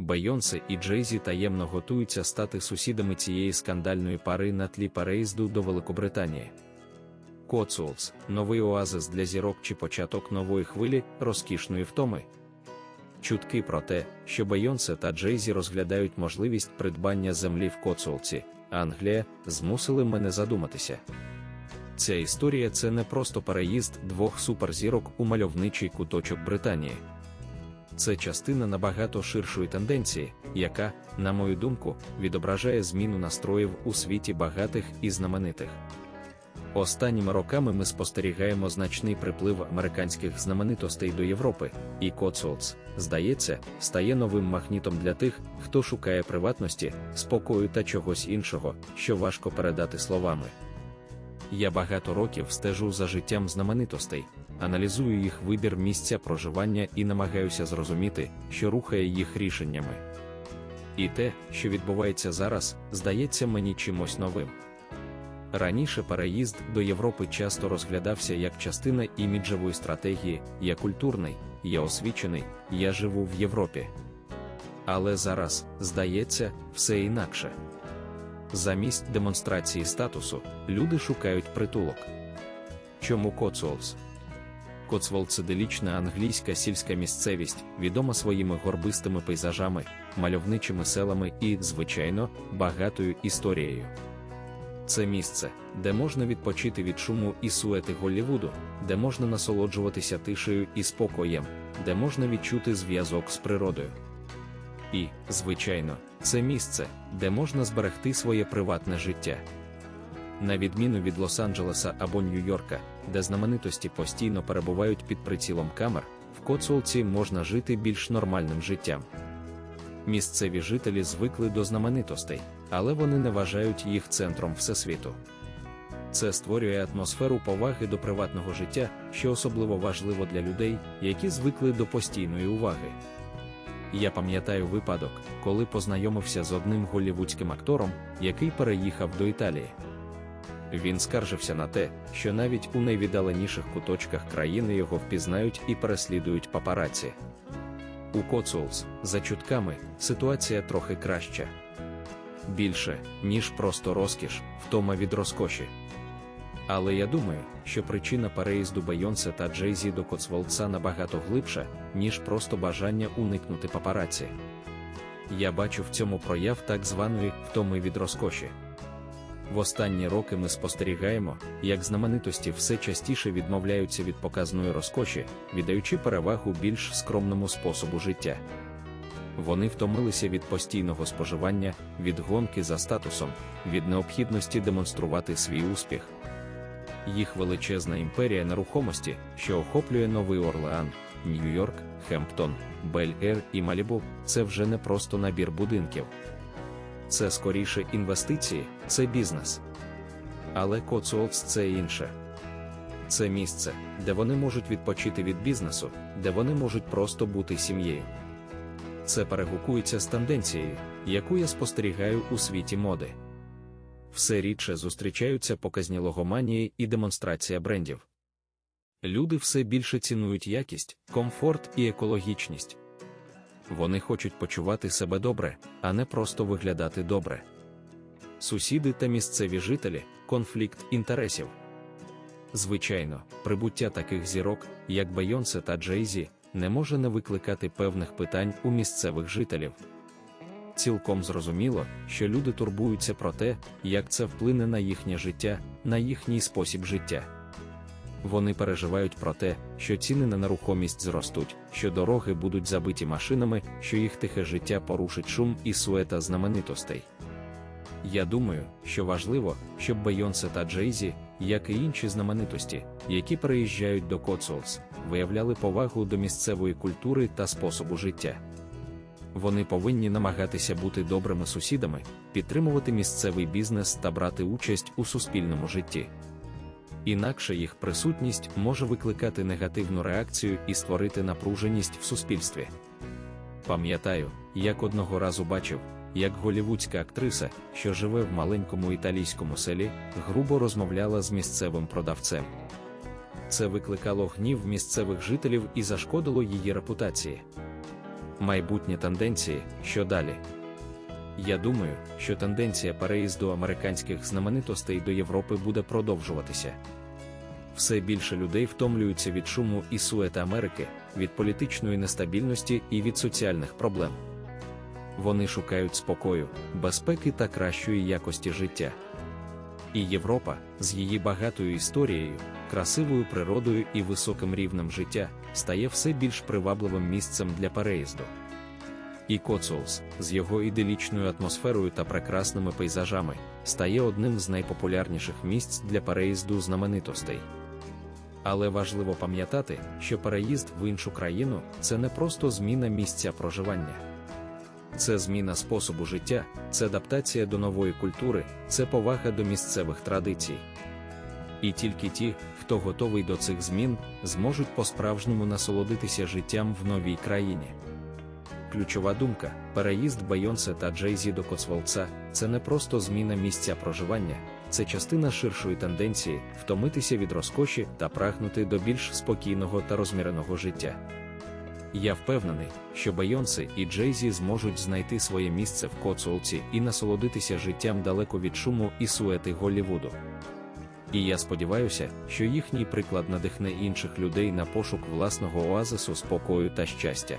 Бейонсе і Джейзі таємно готуються стати сусідами цієї скандальної пари на тлі переїзду до Великобританії. Коцулс новий оазис для зірок чи початок нової хвилі розкішної втоми. Чутки про те, що Бейонсе та Джейзі розглядають можливість придбання землі в Коцулці, Англія, змусили мене задуматися. Ця історія це не просто переїзд двох суперзірок у мальовничий куточок Британії. Це частина набагато ширшої тенденції, яка, на мою думку, відображає зміну настроїв у світі багатих і знаменитих. Останніми роками ми спостерігаємо значний приплив американських знаменитостей до Європи, і Коцулц, здається, стає новим магнітом для тих, хто шукає приватності, спокою та чогось іншого, що важко передати словами. Я багато років стежу за життям знаменитостей, аналізую їх вибір місця проживання і намагаюся зрозуміти, що рухає їх рішеннями. І те, що відбувається зараз, здається мені чимось новим. Раніше переїзд до Європи часто розглядався як частина іміджевої стратегії, я культурний, я освічений, я живу в Європі. Але зараз, здається, все інакше. Замість демонстрації статусу, люди шукають притулок. Чому Коцуолс? Коцвол це делічна англійська сільська місцевість, відома своїми горбистими пейзажами, мальовничими селами і, звичайно, багатою історією. Це місце, де можна відпочити від шуму і суети Голлівуду, де можна насолоджуватися тишею і спокоєм, де можна відчути зв'язок з природою. І, звичайно, це місце, де можна зберегти своє приватне життя. На відміну від Лос-Анджелеса або Нью-Йорка, де знаменитості постійно перебувають під прицілом камер, в Коцулці можна жити більш нормальним життям. Місцеві жителі звикли до знаменитостей, але вони не вважають їх центром всесвіту. Це створює атмосферу поваги до приватного життя, що особливо важливо для людей, які звикли до постійної уваги. Я пам'ятаю випадок, коли познайомився з одним голлівудським актором, який переїхав до Італії. Він скаржився на те, що навіть у найвіддаленіших куточках країни його впізнають і переслідують папараці. У Коцулс, за чутками, ситуація трохи краща. Більше, ніж просто розкіш, втома від розкоші. Але я думаю, що причина переїзду Бейонсе та Джейзі до Коцволца набагато глибша, ніж просто бажання уникнути папараці. Я бачу в цьому прояв так званої втоми від розкоші. В останні роки ми спостерігаємо, як знаменитості все частіше відмовляються від показної розкоші, віддаючи перевагу більш скромному способу життя. Вони втомилися від постійного споживання, від гонки за статусом, від необхідності демонструвати свій успіх. Їх величезна імперія нерухомості, що охоплює Новий Орлеан, Нью-Йорк, Хемптон, Бель-Ер і Малібу, це вже не просто набір будинків. Це скоріше інвестиції, це бізнес. Але Коцуолц це інше. Це місце, де вони можуть відпочити від бізнесу, де вони можуть просто бути сім'єю. Це перегукується з тенденцією, яку я спостерігаю у світі моди. Все рідше зустрічаються показні логоманії і демонстрація брендів. Люди все більше цінують якість, комфорт і екологічність. Вони хочуть почувати себе добре, а не просто виглядати добре. Сусіди та місцеві жителі конфлікт інтересів. Звичайно, прибуття таких зірок, як Бейонсе та Джейзі, не може не викликати певних питань у місцевих жителів. Цілком зрозуміло, що люди турбуються про те, як це вплине на їхнє життя, на їхній спосіб життя. Вони переживають про те, що ціни на нерухомість зростуть, що дороги будуть забиті машинами, що їх тихе життя порушить шум і суета знаменитостей. Я думаю, що важливо, щоб Бейонсе та Джейзі, як і інші знаменитості, які переїжджають до Коцулс, виявляли повагу до місцевої культури та способу життя. Вони повинні намагатися бути добрими сусідами, підтримувати місцевий бізнес та брати участь у суспільному житті. Інакше їх присутність може викликати негативну реакцію і створити напруженість в суспільстві. Пам'ятаю, як одного разу бачив, як голівудська актриса, що живе в маленькому італійському селі, грубо розмовляла з місцевим продавцем. Це викликало гнів місцевих жителів і зашкодило її репутації. Майбутні тенденції, що далі? Я думаю, що тенденція переїзду американських знаменитостей до Європи буде продовжуватися. Все більше людей втомлюються від шуму і суета Америки, від політичної нестабільності і від соціальних проблем. Вони шукають спокою, безпеки та кращої якості життя. І Європа з її багатою історією, красивою природою і високим рівнем життя стає все більш привабливим місцем для переїзду. І Коцулс з його іделічною атмосферою та прекрасними пейзажами стає одним з найпопулярніших місць для переїзду знаменитостей. Але важливо пам'ятати, що переїзд в іншу країну це не просто зміна місця проживання. Це зміна способу життя, це адаптація до нової культури, це повага до місцевих традицій. І тільки ті, хто готовий до цих змін, зможуть по-справжньому насолодитися життям в новій країні. Ключова думка: переїзд Байонсе та Джейзі до Коцволца це не просто зміна місця проживання, це частина ширшої тенденції втомитися від розкоші та прагнути до більш спокійного та розміреного життя. Я впевнений, що Байонсе і Джейзі зможуть знайти своє місце в Коцулці і насолодитися життям далеко від шуму і суети Голлівуду. І я сподіваюся, що їхній приклад надихне інших людей на пошук власного оазису спокою та щастя.